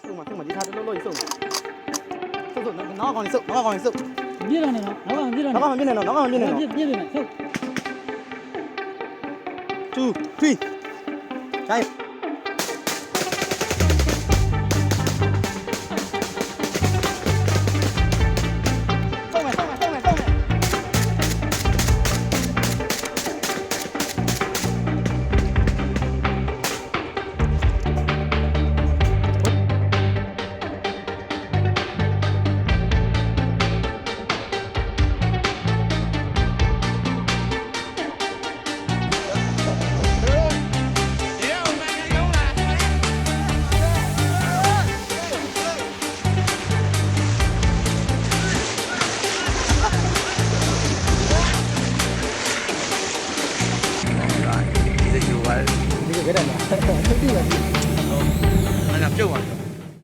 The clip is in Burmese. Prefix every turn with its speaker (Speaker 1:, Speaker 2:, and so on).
Speaker 1: စုမှာစုမှာဒီထားတော်တော်ကြီးစုစုစုနောက်ကောင်ကြီးစုနောက်ကောင်ကြီးစု
Speaker 2: ပြည့်တော့နေတော့နောက်ကပြည့်တော့နော
Speaker 1: က်ကောင်မပြင်းနဲ့တော့နောက်ကောင်မပြင်းနဲ့တော့ပြည
Speaker 2: ့်ပြည့်နေတယ်ဟုတ်
Speaker 1: 2 3 Đây
Speaker 2: ခဲ့တယ်လားတိရပြီဟုတ်
Speaker 3: အဲ့ဒါပြုတ်သွားတယ်